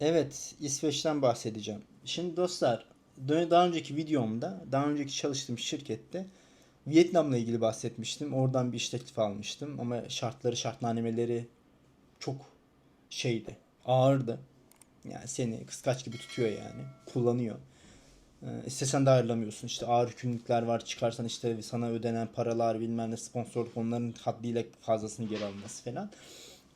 Evet, İsveç'ten bahsedeceğim. Şimdi dostlar, daha önceki videomda, daha önceki çalıştığım şirkette Vietnam'la ilgili bahsetmiştim. Oradan bir iş teklifi almıştım ama şartları, şartnameleri çok şeydi, ağırdı. Yani seni kıskaç gibi tutuyor yani, kullanıyor. Ee, de ayrılamıyorsun. İşte ağır yükümlülükler var. Çıkarsan işte sana ödenen paralar bilmem ne sponsorluk onların haddiyle fazlasını geri alınması falan.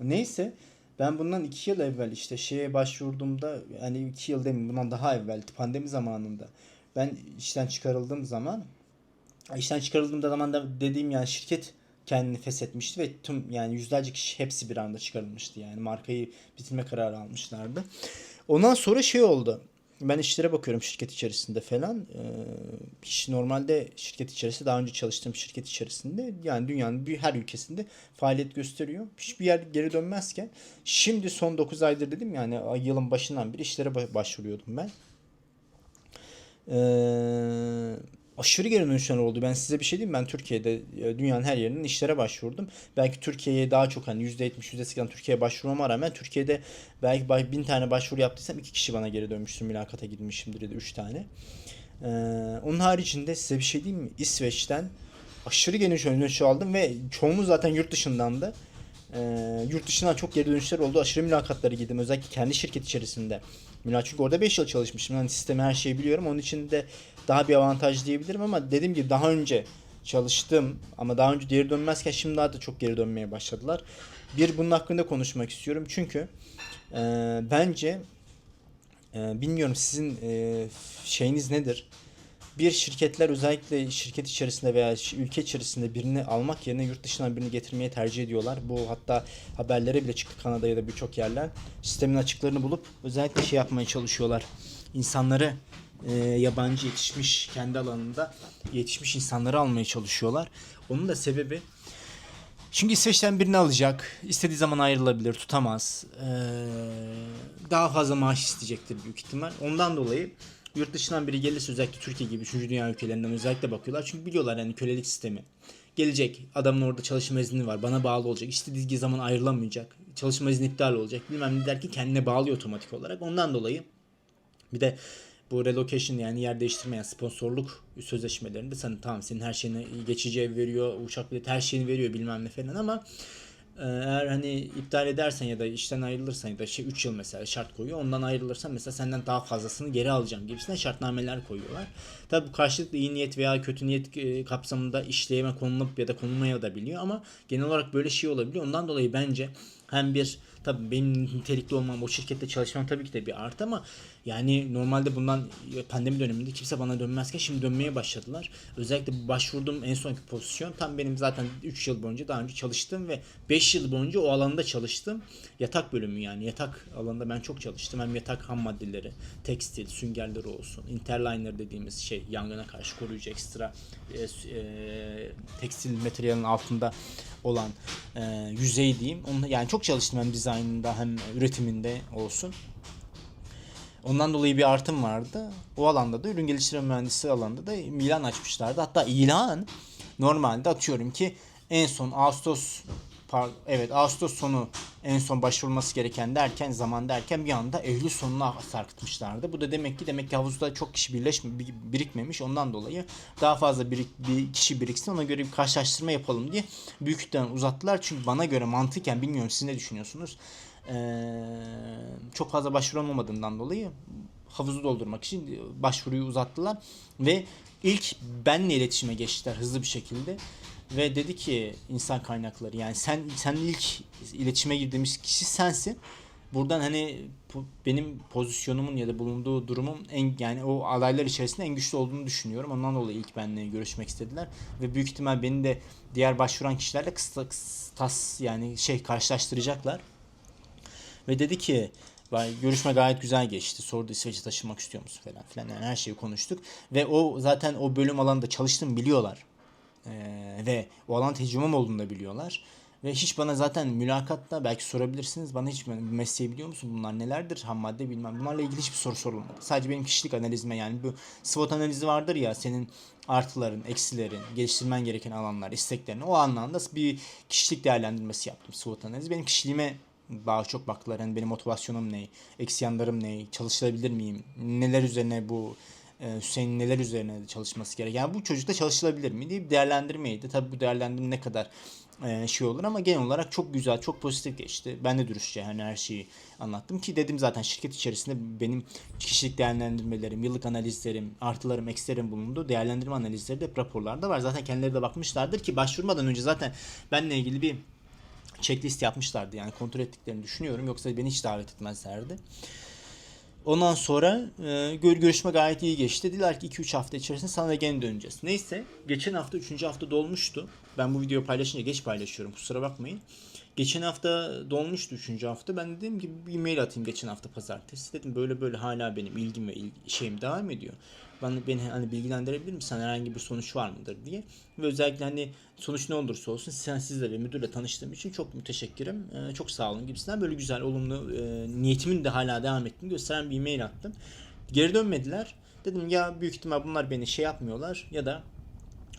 Neyse ben bundan iki yıl evvel işte şeye başvurduğumda yani iki yıl demeyeyim bundan daha evvel pandemi zamanında ben işten çıkarıldığım zaman işten çıkarıldığımda zaman da dediğim yani şirket kendini feshetmişti ve tüm yani yüzlerce kişi hepsi bir anda çıkarılmıştı yani markayı bitirme kararı almışlardı. Ondan sonra şey oldu. Ben işlere bakıyorum şirket içerisinde falan. Ee, normalde şirket içerisinde daha önce çalıştığım şirket içerisinde yani dünyanın bir her ülkesinde faaliyet gösteriyor. Hiçbir yer geri dönmezken şimdi son 9 aydır dedim yani yılın başından beri işlere ba- başvuruyordum ben. Ee, aşırı geri dönüşler oldu. Ben size bir şey diyeyim ben Türkiye'de e, dünyanın her yerinin işlere başvurdum. Belki Türkiye'ye daha çok hani %70 %80 Türkiye'ye başvurmama rağmen Türkiye'de belki bin tane başvuru yaptıysam iki kişi bana geri dönmüştür. Mülakata gitmişimdir ya da üç tane. Ee, onun haricinde size bir şey diyeyim mi? İsveç'ten aşırı geniş dönüş aldım ve çoğumuz zaten yurt dışındandı. Ee, yurt dışından çok geri dönüşler oldu. Aşırı mülakatları girdim. Özellikle kendi şirket içerisinde. Mülakat çünkü orada 5 yıl çalışmıştım. Yani sistemi her şeyi biliyorum. Onun için de daha bir avantaj diyebilirim ama dediğim gibi daha önce çalıştım ama daha önce geri dönmezken şimdi daha da çok geri dönmeye başladılar. Bir bunun hakkında konuşmak istiyorum. Çünkü e, bence e, bilmiyorum sizin e, şeyiniz nedir? Bir şirketler özellikle şirket içerisinde veya ülke içerisinde birini almak yerine yurt dışından birini getirmeye tercih ediyorlar. Bu hatta haberlere bile çıktı Kanada ya da birçok yerler. Sistemin açıklarını bulup özellikle şey yapmaya çalışıyorlar. İnsanları e, yabancı yetişmiş kendi alanında yetişmiş insanları almaya çalışıyorlar. Onun da sebebi çünkü İsveç'ten birini alacak. istediği zaman ayrılabilir, tutamaz. Ee, daha fazla maaş isteyecektir büyük ihtimal. Ondan dolayı yurt dışından biri gelirse özellikle Türkiye gibi 3. dünya ülkelerinden özellikle bakıyorlar. Çünkü biliyorlar yani kölelik sistemi. Gelecek adamın orada çalışma izni var. Bana bağlı olacak. İstediği zaman ayrılamayacak. Çalışma izni iptal olacak. Bilmem ne derken kendine bağlıyor otomatik olarak. Ondan dolayı bir de bu relocation yani yer değiştirme yani sponsorluk sözleşmelerinde sen tamam senin her şeyini geçici ev veriyor, uçak bileti her şeyini veriyor bilmem ne falan ama eğer hani iptal edersen ya da işten ayrılırsan ya da şey 3 yıl mesela şart koyuyor. Ondan ayrılırsan mesela senden daha fazlasını geri alacağım gibisinden şartnameler koyuyorlar. Tabi bu karşılıklı iyi niyet veya kötü niyet e, kapsamında işleyeme konulup ya da konulmaya da biliyor ama genel olarak böyle şey olabiliyor. Ondan dolayı bence hem bir tabii benim nitelikli olmam o şirkette çalışmam tabii ki de bir artı ama yani normalde bundan pandemi döneminde kimse bana dönmezken şimdi dönmeye başladılar. Özellikle başvurduğum en sonki pozisyon tam benim zaten 3 yıl boyunca daha önce çalıştım ve 5 yıl boyunca o alanda çalıştım. Yatak bölümü yani yatak alanında ben çok çalıştım. Hem yatak ham maddeleri, tekstil, süngerleri olsun. Interliner dediğimiz şey yangına karşı koruyucu ekstra e, e, tekstil materyalin altında olan e, yüzey diyeyim. Onu, yani çok çalıştım hem dizaynında hem üretiminde olsun. Ondan dolayı bir artım vardı. O alanda da ürün geliştirme mühendisliği alanında da ilan açmışlardı. Hatta ilan normalde atıyorum ki en son Ağustos evet Ağustos sonu en son başvurulması gereken derken zaman derken bir anda Eylül sonuna sarkıtmışlardı. Bu da demek ki demek ki havuzda çok kişi birleşme bir- birikmemiş. Ondan dolayı daha fazla birik, bir kişi biriksin ona göre bir karşılaştırma yapalım diye büyükten uzattılar. Çünkü bana göre mantıken bilmiyorum siz ne düşünüyorsunuz? Ee, çok fazla başvuru olmadığından dolayı havuzu doldurmak için başvuruyu uzattılar ve ilk benle iletişime geçtiler hızlı bir şekilde ve dedi ki insan kaynakları yani sen sen ilk iletişime girdiğimiz kişi sensin. Buradan hani benim pozisyonumun ya da bulunduğu durumum en yani o adaylar içerisinde en güçlü olduğunu düşünüyorum. Ondan dolayı ilk benimle görüşmek istediler ve büyük ihtimal beni de diğer başvuran kişilerle kıstas yani şey karşılaştıracaklar. Ve dedi ki "Vay, görüşme gayet güzel geçti. Sordu İsveç'e taşınmak istiyor musun falan filan. Yani her şeyi konuştuk. Ve o zaten o bölüm alanında çalıştım biliyorlar. Ee, ve o alan tecrübem olduğunu da biliyorlar. Ve hiç bana zaten mülakatta belki sorabilirsiniz. Bana hiç mesleği biliyor musun? Bunlar nelerdir? Ham madde bilmem. Bunlarla ilgili hiçbir soru sorulmadı. Sadece benim kişilik analizime yani bu SWOT analizi vardır ya senin artıların, eksilerin, geliştirmen gereken alanlar, isteklerini o anlamda bir kişilik değerlendirmesi yaptım SWOT analizi. Benim kişiliğime Daha çok baktılar hani benim motivasyonum ne, eksi yanlarım ne, çalışılabilir miyim, neler üzerine bu e, Hüseyin neler üzerine çalışması gerek. Yani bu çocukta çalışılabilir mi diye bir değerlendirmeydi. Tabii bu değerlendirme ne kadar e, şey olur ama genel olarak çok güzel, çok pozitif geçti. Ben de dürüstçe hani her şeyi anlattım ki dedim zaten şirket içerisinde benim kişilik değerlendirmelerim, yıllık analizlerim, artılarım, eksilerim bulundu. Değerlendirme analizleri de raporlarda var. Zaten kendileri de bakmışlardır ki başvurmadan önce zaten benle ilgili bir checklist yapmışlardı. Yani kontrol ettiklerini düşünüyorum. Yoksa beni hiç davet etmezlerdi. Ondan sonra e, gör, görüşme gayet iyi geçti. Dediler ki 2-3 hafta içerisinde sana gene döneceğiz. Neyse geçen hafta 3. hafta dolmuştu. Ben bu videoyu paylaşınca geç paylaşıyorum kusura bakmayın. Geçen hafta dolmuştu 3. hafta. Ben dedim ki bir mail atayım geçen hafta pazartesi. Dedim böyle böyle hala benim ilgim ve il, şeyim devam ediyor. Bana beni hani bilgilendirebilir misin? Herhangi bir sonuç var mıdır diye. Ve özellikle hani sonuç ne olursa olsun sen sizle ve müdürle tanıştığım için çok müteşekkirim. Ee, çok sağ olun gibisinden böyle güzel olumlu e, niyetimin de hala devam ettiğini gösteren bir mail attım. Geri dönmediler. Dedim ya büyük ihtimal bunlar beni şey yapmıyorlar ya da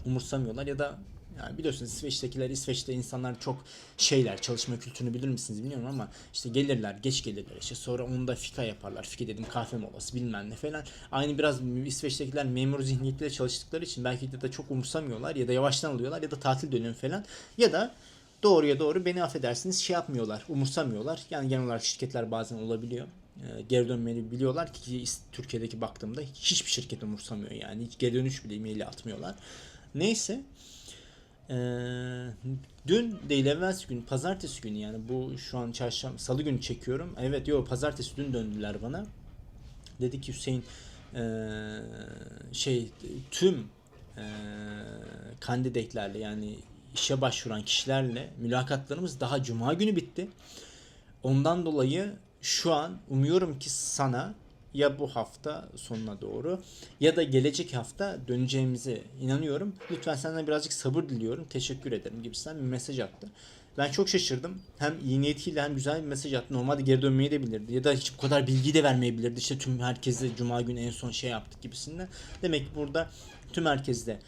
umursamıyorlar ya da yani biliyorsunuz İsveç'tekiler İsveç'te insanlar çok şeyler çalışma kültürünü bilir misiniz bilmiyorum ama işte gelirler geç gelirler işte sonra onda fika yaparlar. Fika dedim kahve molası bilmem ne falan. Aynı biraz İsveç'tekiler memur zihniyetiyle çalıştıkları için belki de, de çok umursamıyorlar ya da yavaştan alıyorlar ya da tatil dönemi falan. Ya da doğruya doğru beni affedersiniz şey yapmıyorlar umursamıyorlar. Yani genel olarak şirketler bazen olabiliyor. E, geri dönmeni biliyorlar ki Türkiye'deki baktığımda hiçbir şirket umursamıyor yani. Hiç geri dönüş bile maili atmıyorlar. Neyse ee, dün değil evvelsi gün pazartesi günü yani bu şu an çarşamba salı günü çekiyorum. Evet yok pazartesi dün döndüler bana. Dedi ki Hüseyin ee, şey tüm ee, kandidatlerle yani işe başvuran kişilerle mülakatlarımız daha cuma günü bitti. Ondan dolayı şu an umuyorum ki sana ya bu hafta sonuna doğru ya da gelecek hafta döneceğimize inanıyorum. Lütfen senden birazcık sabır diliyorum. Teşekkür ederim gibisinden bir mesaj attı. Ben çok şaşırdım. Hem iyi niyetiyle hem güzel bir mesaj attı. Normalde geri dönmeyi de bilirdi. Ya da hiç bu kadar bilgi de vermeyebilirdi. İşte tüm herkese cuma günü en son şey yaptık gibisinden. Demek ki burada tüm herkesle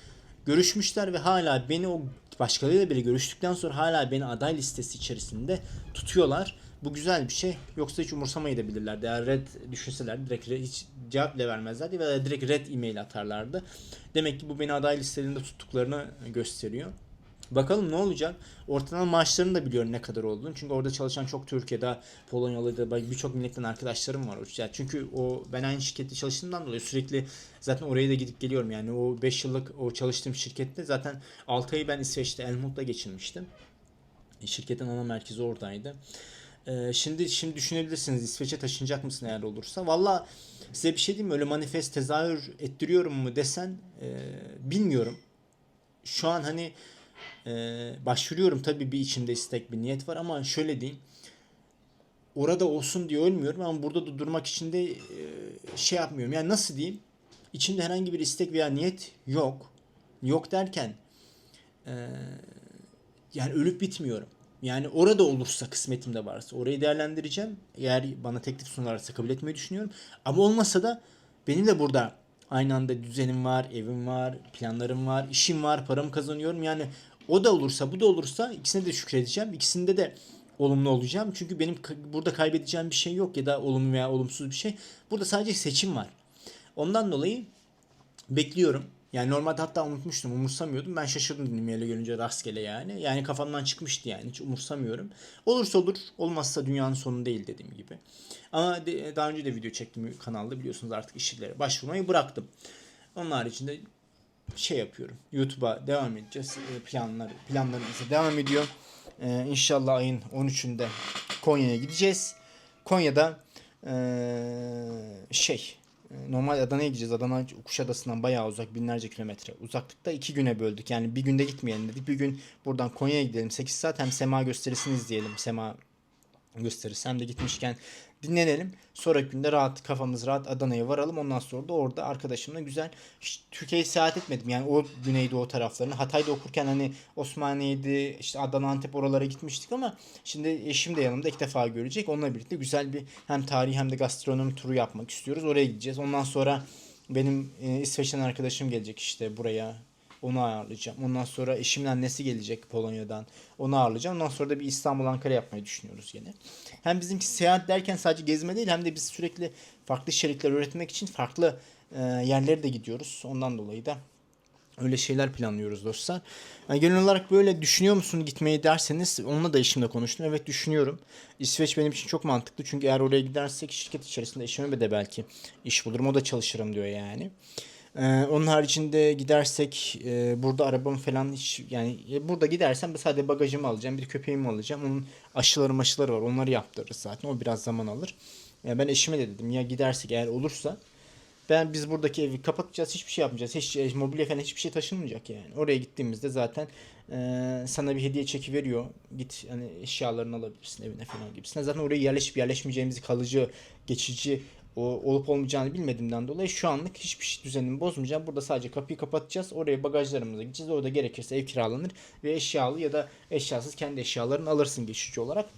görüşmüşler ve hala beni o başkalarıyla bile görüştükten sonra hala beni aday listesi içerisinde tutuyorlar. Bu güzel bir şey. Yoksa hiç umursamayı da bilirlerdi. Eğer red düşünseler direkt red, hiç cevap bile vermezlerdi ve direkt red e-mail atarlardı. Demek ki bu beni aday listelerinde tuttuklarını gösteriyor. Bakalım ne olacak? Ortalama maaşlarını da biliyorum ne kadar olduğunu. Çünkü orada çalışan çok Türkiye'de, Polonyalı'da birçok milletten arkadaşlarım var. Yani çünkü o ben aynı şirkette çalıştığımdan dolayı sürekli zaten oraya da gidip geliyorum. Yani o 5 yıllık o çalıştığım şirkette zaten 6 ayı ben İsveç'te Elmut'ta geçirmiştim. Şirketin ana merkezi oradaydı. Ee, şimdi şimdi düşünebilirsiniz İsveç'e taşınacak mısın eğer olursa. Valla size bir şey diyeyim mi? Öyle manifest tezahür ettiriyorum mu desen e, bilmiyorum. Şu an hani e, başvuruyorum tabii bir içimde istek bir niyet var ama şöyle diyeyim. Orada olsun diye ölmüyorum ama burada da durmak için de e, şey yapmıyorum. Yani nasıl diyeyim? İçimde herhangi bir istek veya niyet yok. Yok derken e, yani ölüp bitmiyorum. Yani orada olursa kısmetimde varsa orayı değerlendireceğim. Eğer bana teklif sunarsa kabul etmeyi düşünüyorum. Ama olmasa da benim de burada aynı anda düzenim var, evim var, planlarım var, işim var, paramı kazanıyorum. Yani o da olursa bu da olursa ikisine de şükredeceğim. İkisinde de olumlu olacağım. Çünkü benim burada kaybedeceğim bir şey yok ya da olumlu veya olumsuz bir şey. Burada sadece seçim var. Ondan dolayı bekliyorum. Yani normalde hatta unutmuştum, umursamıyordum. Ben şaşırdım dinlemeyle görünce rastgele yani. Yani kafamdan çıkmıştı yani. Hiç umursamıyorum. Olursa olur, olmazsa dünyanın sonu değil dediğim gibi. Ama de, daha önce de video çektim kanalda biliyorsunuz artık işlere başvurmayı bıraktım. Onun haricinde şey yapıyorum. YouTube'a devam edeceğiz. Planlar, planlarımız devam ediyor. Ee, inşallah ayın 13'ünde Konya'ya gideceğiz. Konya'da ee, şey normal Adana'ya gideceğiz. Adana Kuşadası'ndan bayağı uzak binlerce kilometre uzaklıkta iki güne böldük. Yani bir günde gitmeyelim dedik. Bir gün buradan Konya'ya gidelim 8 saat hem sema gösterisini izleyelim. Sema gösterisi hem de gitmişken dinlenelim. Sonraki günde rahat kafamız rahat Adana'ya varalım. Ondan sonra da orada arkadaşımla güzel Türkiye'yi seyahat etmedim. Yani o Güneydoğu taraflarını. Hatay'da okurken hani Osmaniye'ydi işte Adana Antep oralara gitmiştik ama şimdi eşim de yanımda ilk defa görecek. Onunla birlikte güzel bir hem tarih hem de gastronomi turu yapmak istiyoruz. Oraya gideceğiz. Ondan sonra benim e, İsveç'ten arkadaşım gelecek işte buraya Onu ayarlayacağım. Ondan sonra eşimin annesi gelecek Polonya'dan. Onu ağırlayacağım. Ondan sonra da bir İstanbul Ankara yapmayı düşünüyoruz yine. Hem bizimki seyahat derken sadece gezme değil hem de biz sürekli farklı içerikler üretmek için farklı e, yerlere de gidiyoruz. Ondan dolayı da Öyle şeyler planlıyoruz dostlar. Yani genel olarak böyle düşünüyor musun gitmeyi derseniz onunla da eşimle konuştum. Evet düşünüyorum. İsveç benim için çok mantıklı. Çünkü eğer oraya gidersek şirket içerisinde eşime de belki iş bulurum. O da çalışırım diyor yani. Ee, onun haricinde gidersek e, burada arabam falan hiç yani e, burada gidersem sadece bagajımı alacağım. Bir köpeğimi alacağım. Onun aşıları maşıları var. Onları yaptırırız zaten. O biraz zaman alır. Yani ben eşime de dedim ya gidersek eğer olursa ben biz buradaki evi kapatacağız, hiçbir şey yapmayacağız. Hiç e, mobilya falan hiçbir şey taşınmayacak yani. Oraya gittiğimizde zaten e, sana bir hediye çeki veriyor. Git hani eşyalarını alabilirsin evine falan gibisine. Zaten oraya yerleşip yerleşmeyeceğimizi kalıcı, geçici o, olup olmayacağını bilmediğimden dolayı şu anlık hiçbir şey düzenimi bozmayacağım. Burada sadece kapıyı kapatacağız. Oraya bagajlarımıza gideceğiz. Orada gerekirse ev kiralanır ve eşyalı ya da eşyasız kendi eşyalarını alırsın geçici olarak.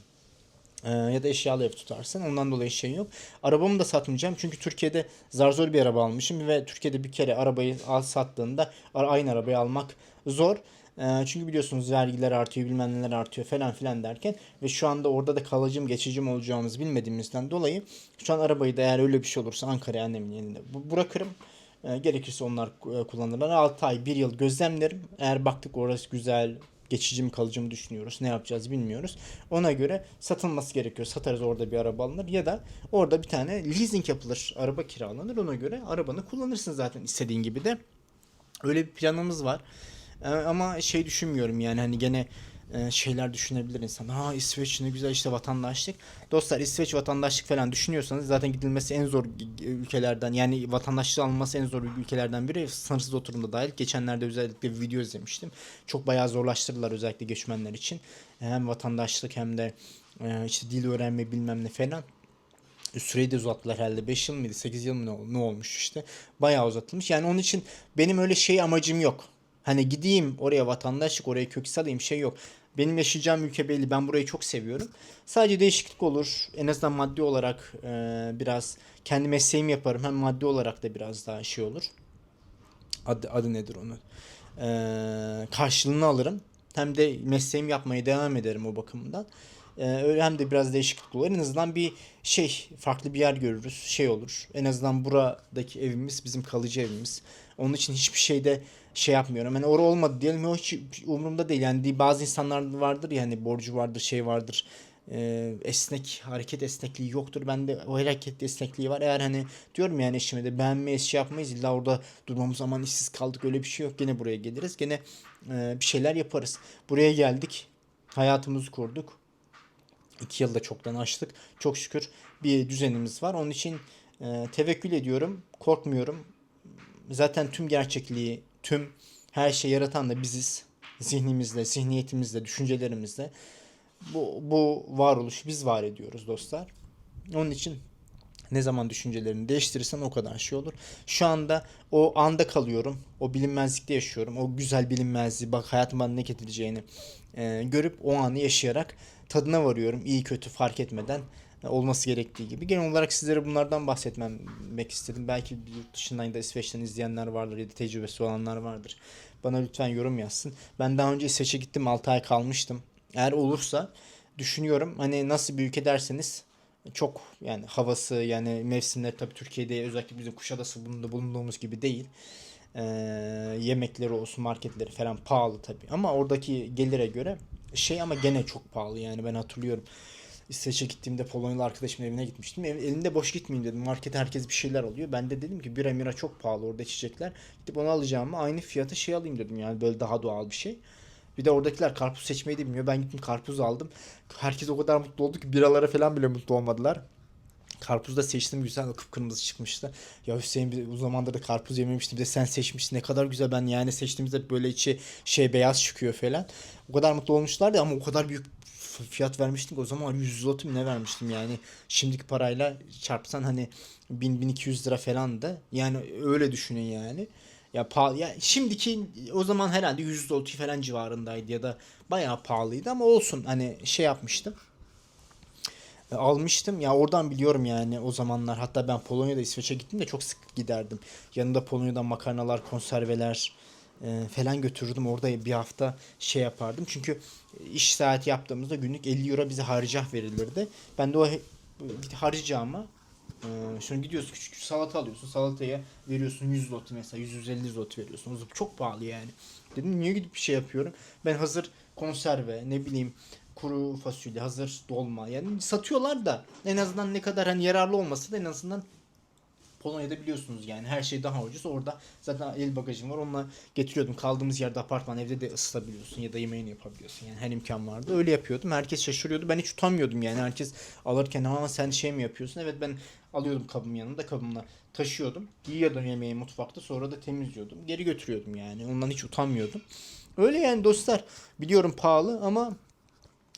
Ee, ya da eşyalı ev tutarsın. Ondan dolayı şey yok. Arabamı da satmayacağım. Çünkü Türkiye'de zar zor bir araba almışım ve Türkiye'de bir kere arabayı al sattığında aynı arabayı almak zor. Ee, çünkü biliyorsunuz vergiler artıyor, bilmem neler artıyor falan filan derken ve şu anda orada da kalıcım, geçicim olacağımızı bilmediğimizden dolayı şu an arabayı da eğer öyle bir şey olursa Ankara'ya annemin bu- bırakırım. Ee, gerekirse onlar e, kullanırlar. 6 ay, 1 yıl gözlemlerim. Eğer baktık orası güzel, geçici mi kalıcı mı düşünüyoruz. Ne yapacağız bilmiyoruz. Ona göre satılması gerekiyor. Satarız orada bir araba alınır ya da orada bir tane leasing yapılır. Araba kiralanır. Ona göre arabanı kullanırsın zaten istediğin gibi de. Öyle bir planımız var. Ee, ama şey düşünmüyorum yani hani gene e, şeyler düşünebilir insan. Ha İsveç ne güzel işte vatandaşlık. Dostlar İsveç vatandaşlık falan düşünüyorsanız zaten gidilmesi en zor ülkelerden yani vatandaşlığı alınması en zor ülkelerden biri sınırsız oturumda dahil. Geçenlerde özellikle bir video izlemiştim. Çok bayağı zorlaştırdılar özellikle göçmenler için. Hem vatandaşlık hem de e, işte dil öğrenme bilmem ne falan. Süreyi de uzattılar herhalde. 5 yıl mıydı? 8 yıl mı ne olmuş işte. Bayağı uzatılmış. Yani onun için benim öyle şey amacım yok. Hani gideyim oraya vatandaşlık, oraya kök salayım şey yok. Benim yaşayacağım ülke belli. Ben burayı çok seviyorum. Sadece değişiklik olur. En azından maddi olarak e, biraz kendi mesleğimi yaparım. Hem maddi olarak da biraz daha şey olur. Adı, adı nedir onun? E, karşılığını alırım. Hem de mesleğimi yapmaya devam ederim o bakımdan. E, öyle hem de biraz değişiklik olur. En azından bir şey farklı bir yer görürüz. Şey olur. En azından buradaki evimiz bizim kalıcı evimiz. Onun için hiçbir şeyde şey yapmıyorum. Hani orada olmadı diyelim hiç umurumda değil. Yani bazı insanlar vardır ya hani borcu vardır şey vardır. Ee, esnek hareket esnekliği yoktur. Bende o hareket esnekliği var. Eğer hani diyorum yani eşime de beğenmeyiz şey yapmayız. İlla orada durmamız zaman işsiz kaldık öyle bir şey yok. Gene buraya geliriz. Gene e, bir şeyler yaparız. Buraya geldik. Hayatımızı kurduk. İki yılda çoktan açtık. Çok şükür bir düzenimiz var. Onun için e, tevekkül ediyorum. Korkmuyorum. Zaten tüm gerçekliği, tüm her şey yaratan da biziz. Zihnimizle, zihniyetimizle, düşüncelerimizle. Bu, bu varoluşu biz var ediyoruz dostlar. Onun için ne zaman düşüncelerini değiştirirsen o kadar şey olur. Şu anda o anda kalıyorum. O bilinmezlikte yaşıyorum. O güzel bilinmezliği bak hayatıma ne getireceğini e, görüp o anı yaşayarak tadına varıyorum. İyi kötü fark etmeden olması gerektiği gibi. Genel olarak sizlere bunlardan bahsetmemek istedim. Belki yurt dışından da İsveç'ten izleyenler vardır ya da tecrübesi olanlar vardır. Bana lütfen yorum yazsın. Ben daha önce İsveç'e gittim 6 ay kalmıştım. Eğer olursa düşünüyorum hani nasıl bir ülke çok yani havası yani mevsimler tabii Türkiye'de özellikle bizim Kuşadası bulunduğumuz, bulunduğumuz gibi değil. Ee, yemekleri olsun marketleri falan pahalı tabii ama oradaki gelire göre şey ama gene çok pahalı yani ben hatırlıyorum. İsveç'e gittiğimde Polonyalı arkadaşımın evine gitmiştim. Ev, elinde boş gitmeyeyim dedim. Markete herkes bir şeyler alıyor. Ben de dedim ki bira mira çok pahalı orada içecekler. Gidip onu alacağımı aynı fiyata şey alayım dedim yani böyle daha doğal bir şey. Bir de oradakiler karpuz seçmeyi de bilmiyor. Ben gittim karpuz aldım. Herkes o kadar mutlu oldu ki biralara falan bile mutlu olmadılar. Karpuz da seçtim güzel kıpkırmızı çıkmıştı. Ya Hüseyin bir o da karpuz yememiştim. De sen seçmişsin ne kadar güzel ben yani seçtiğimizde böyle içi şey beyaz çıkıyor falan. O kadar mutlu olmuşlardı ama o kadar büyük fiyat vermiştim ki o zaman 100 zloty ne vermiştim yani. Şimdiki parayla çarpsan hani 1000-1200 lira falandı. Yani öyle düşünün yani. Ya pahalı ya şimdiki o zaman herhalde 100 zloty falan civarındaydı ya da bayağı pahalıydı ama olsun hani şey yapmıştım. E, almıştım. Ya oradan biliyorum yani o zamanlar. Hatta ben Polonya'da İsveç'e gittim de çok sık giderdim. Yanında Polonya'dan makarnalar, konserveler, e, falan götürürdüm. Orada bir hafta şey yapardım. Çünkü iş saati yaptığımızda günlük 50 euro bize harcah verilirdi. Ben de o harcayacağıma ee, şimdi gidiyorsun küçük küçük salata alıyorsun. Salataya veriyorsun 100 zloty mesela 100-150 zloty veriyorsun. Çok pahalı yani. Dedim niye gidip bir şey yapıyorum? Ben hazır konserve ne bileyim kuru fasulye hazır dolma yani satıyorlar da en azından ne kadar hani yararlı olmasa da en azından Polonya'da biliyorsunuz yani her şey daha ucuz. Orada zaten el bagajım var. Onunla getiriyordum. Kaldığımız yerde apartman evde de ısıtabiliyorsun ya da yemeğini yapabiliyorsun. Yani her imkan vardı. Öyle yapıyordum. Herkes şaşırıyordu. Ben hiç utanmıyordum yani. Herkes alırken ama sen şey mi yapıyorsun? Evet ben alıyordum kabım yanımda. Kabımla taşıyordum. Yiyordum yemeği mutfakta. Sonra da temizliyordum. Geri götürüyordum yani. Ondan hiç utanmıyordum. Öyle yani dostlar. Biliyorum pahalı ama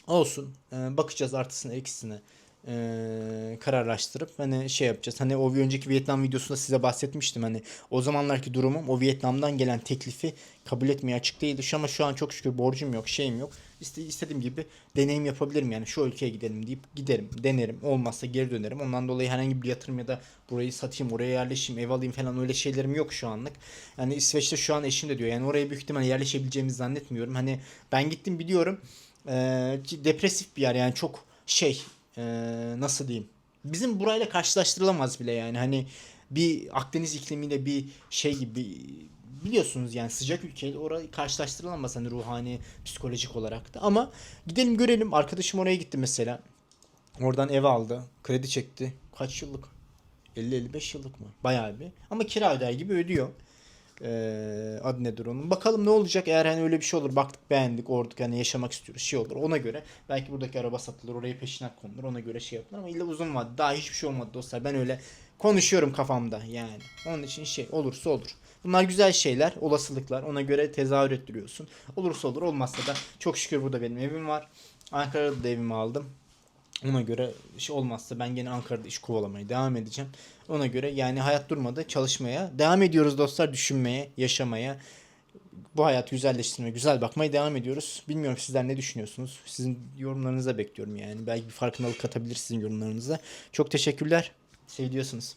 olsun. Ee, bakacağız artısına eksisine ee, kararlaştırıp hani şey yapacağız. Hani o önceki Vietnam videosunda size bahsetmiştim. Hani o zamanlarki durumum o Vietnam'dan gelen teklifi kabul etmeye açık değildi. Ama şu an çok şükür borcum yok, şeyim yok. İste, istediğim gibi deneyim yapabilirim yani. Şu ülkeye gidelim deyip giderim, denerim. Olmazsa geri dönerim. Ondan dolayı herhangi bir yatırım ya da burayı satayım, oraya yerleşeyim, ev alayım falan öyle şeylerim yok şu anlık. Yani İsveç'te şu an eşim de diyor. Yani oraya büyük ihtimalle yerleşebileceğimizi zannetmiyorum. Hani ben gittim biliyorum. Ee, depresif bir yer yani çok şey ee, nasıl diyeyim? Bizim burayla karşılaştırılamaz bile yani. Hani bir Akdeniz iklimiyle bir şey gibi biliyorsunuz yani sıcak ülkeyle orayı karşılaştırılamaz hani ruhani psikolojik olarak da. Ama gidelim görelim. Arkadaşım oraya gitti mesela. Oradan ev aldı kredi çekti. Kaç yıllık? 50-55 yıllık mı? Bayağı bir. Ama kira öder gibi ödüyor ee, adı nedir onun. Bakalım ne olacak eğer hani öyle bir şey olur. Baktık beğendik orduk hani yaşamak istiyoruz şey olur. Ona göre belki buradaki araba satılır oraya peşinat konulur ona göre şey yapılır ama illa uzun vadede daha hiçbir şey olmadı dostlar. Ben öyle konuşuyorum kafamda yani. Onun için şey olursa olur. Bunlar güzel şeyler, olasılıklar. Ona göre tezahür ettiriyorsun. Olursa olur, olmazsa da çok şükür burada benim evim var. Ankara'da da evimi aldım. Ona göre iş olmazsa ben gene Ankara'da iş kovalamaya devam edeceğim. Ona göre yani hayat durmadı çalışmaya devam ediyoruz dostlar düşünmeye, yaşamaya. Bu hayatı güzelleştirmeye, güzel bakmaya devam ediyoruz. Bilmiyorum sizler ne düşünüyorsunuz? Sizin yorumlarınıza bekliyorum yani. Belki bir farkındalık katabilir sizin yorumlarınıza. Çok teşekkürler. Seviyorsunuz.